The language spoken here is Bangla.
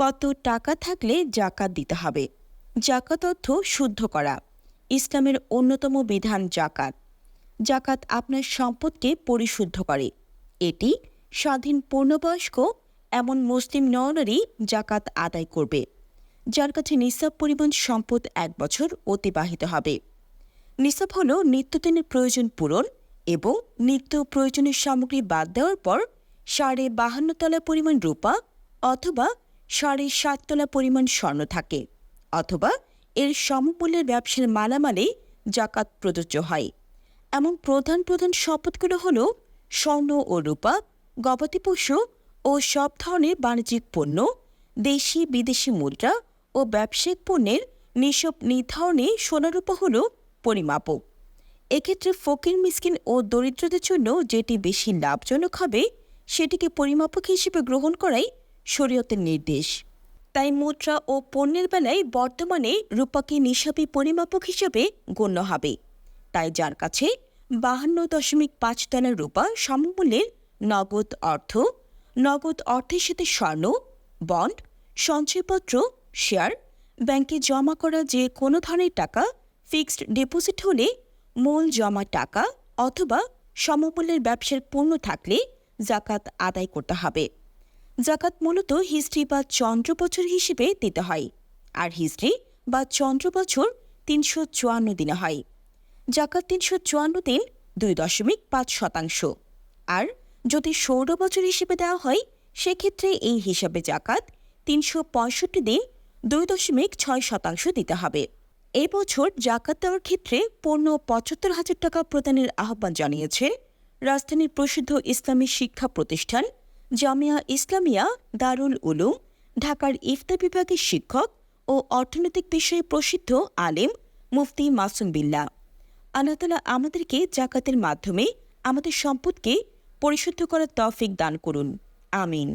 কত টাকা থাকলে জাকাত দিতে হবে? জাকাত অর্থ শুদ্ধ করা। ইসলামের অন্যতম বিধান জাকাত। জাকাত আপনার সম্পদকে পরিশুদ্ধ করে। এটি স্বাধীন পূর্ণবয়স্ক এমন মুসলিম নরনারী জাকাত আদায় করবে, যার কাছে নিসাব পরিমাণ সম্পদ এক বছর অতিবাহিত হবে। নিসাব হল নিত্যদিনের প্রয়োজন পূরণ এবং নিত্য প্রয়োজনীয় সামগ্রী বাদ দেওয়ার পর সাড়ে বাহান্ন তলা পরিমাণ রূপা অথবা সাড়ে সাত তলা পরিমাণ স্বর্ণ থাকে, অথবা এর সমমূল্যের ব্যবসার মালামালে জাকাত প্রযোজ্য হয়। এমন প্রধান প্রধান সম্পদগুলো হল স্বর্ণ ও রূপা, গবাদি পশু ও সব ধরনের বাণিজ্যিক পণ্য, দেশি, বিদেশি মুদ্রা ও ব্যবসায়িক পণ্যের নিসব নির্ধারণে সোনারূপা হল পরিমাপক। এক্ষেত্রে ফকির, মিসকিন ও দরিদ্রদের জন্য যেটি বেশি লাভজনক হবে, সেটিকে পরিমাপক হিসেবে গ্রহণ করাই শরীয়তের নির্দেশ। তাই মুদ্রা ও পণ্যের বেলায় বর্তমানে রূপাকে নিসাবী পরিমাপক হিসেবে গণ্য হবে। তাই যার কাছে বাহান্ন দশমিক পাঁচ টনের রূপা সমমূল্যের নগদ অর্থ, নগদ অর্থের সাথে স্বর্ণ, বন্ড, সঞ্চয়পত্র, শেয়ার, ব্যাংকে জমা করা যে কোনো ধরনের টাকা, ফিক্সড ডিপোজিট হলে মূল জমা টাকা অথবা সমমূল্যের ব্যবসার পণ্য থাকলে জাকাত আদায় করতে হবে। জাকাত মূলত হিস্ট্রি বা চন্দ্র বছর হিসেবে দিতে হয়, আর হিস্ট্রি বা চন্দ্র বছর তিনশো চুয়ান্ন দিনে হয়। জাকাত তিনশো চুয়ান্ন দিন দুই দশমিক পাঁচ শতাংশ। আর যদি সৌর বছর হিসেবে দেওয়া হয়, সেক্ষেত্রে এই হিসাবে জাকাত তিনশো পঁয়ষট্টি দিন দুই দশমিক ছয় শতাংশ দিতে হবে। এই বছর জাকাত দেওয়ার ক্ষেত্রে পণ্য পঁচাত্তর হাজার টাকা প্রদানের আহ্বান জানিয়েছে রাজধানীর প্রসিদ্ধ ইসলামী শিক্ষা প্রতিষ্ঠান জামিয়া ইসলামিয়া, দারুল উলুম, ঢাকার ইফতা বিভাগের শিক্ষক ও অর্থনৈতিক বিষয়ে প্রসিদ্ধ আলেম মুফতি মাসুম বিল্লা আল্লাহ তালা আমাদেরকে জাকাতের মাধ্যমে আমাদের সম্পদকে পরিশুদ্ধ করার তৌফিক দান করুন। আমিন।